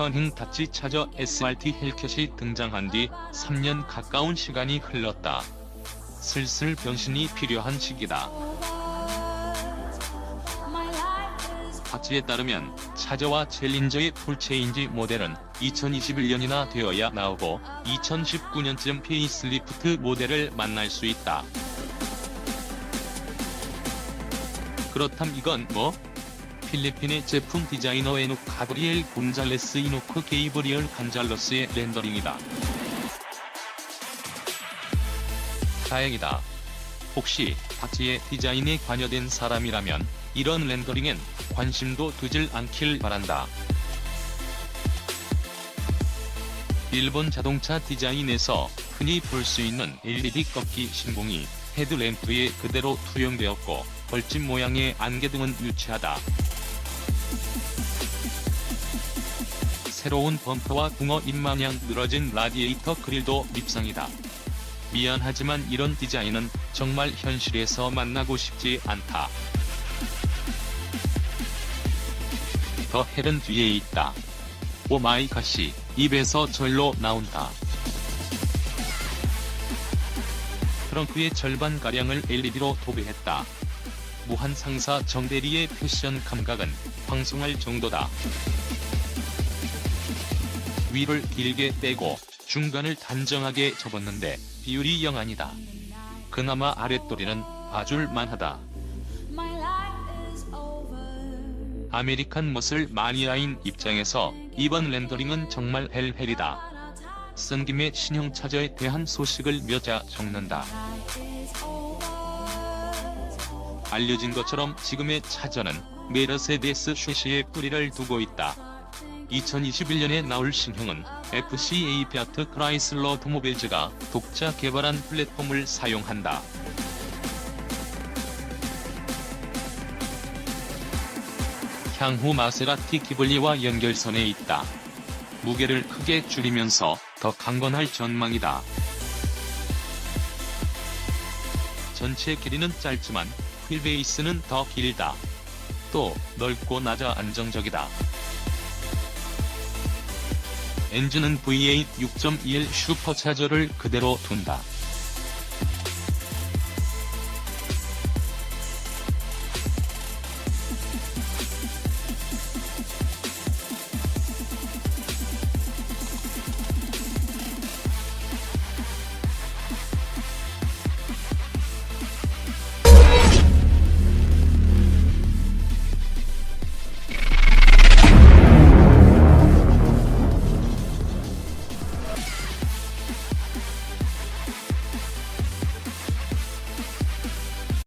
현행 다치 차저 SRT 헬켓이 등장한 뒤 3년 가까운 시간이 흘렀다. 슬슬 변신이 필요한 시기다. 다치에 따르면 차저와 챌린저의 풀체인지 모델은 2021년이나 되어야 나오고 2019년쯤 페이스리프트 모델을 만날 수 있다. 그렇담 이건 뭐? 필리핀의 제품 디자이너 에노 가브리엘 곤잘레스 이노크 게이브리얼 간잘러스의 렌더링이다. 다행이다. 혹시 바지의 디자인에 관여된 사람이라면 이런 렌더링엔 관심도 두질 않길 바란다. 일본 자동차 디자인에서 흔히 볼 수 있는 LED 꺾기 신공이 헤드램프에 그대로 투영되었고 벌집 모양의 안개 등은 유치하다. 새로운 범퍼와 붕어 입마냥 늘어진 라디에이터 그릴도 밉상이다. 미안하지만 이런 디자인은 정말 현실에서 만나고 싶지 않다. 더 헬은 뒤에 있다. 오 마이 갓이 입에서 절로 나온다. 트렁크의 절반가량을 LED로 도배했다. 무한 상사 정대리의 패션 감각은 황송할 정도다. 위를 길게 빼고 중간을 단정하게 접었는데 비율이 영 아니다. 그나마 아랫도리는 봐줄 만하다. 아메리칸 멋을 마니아인 입장에서 이번 렌더링은 정말 헬헬이다. 쓴 김에 신형 차저에 대한 소식을 몇 자 적는다. 알려진 것처럼 지금의 차저는 메르세데스 쉐시의 뿌리를 두고 있다. 2021년에 나올 신형은 FCA 피아트 크라이슬러 도모빌즈가 독자 개발한 플랫폼을 사용한다. 향후 마세라티 기블리와 연결선에 있다. 무게를 크게 줄이면서 더 강건할 전망이다. 전체 길이는 짧지만 휠베이스는 더 길다. 또 넓고 낮아 안정적이다. 엔진은 V8 6.21 슈퍼차저를 그대로 둔다.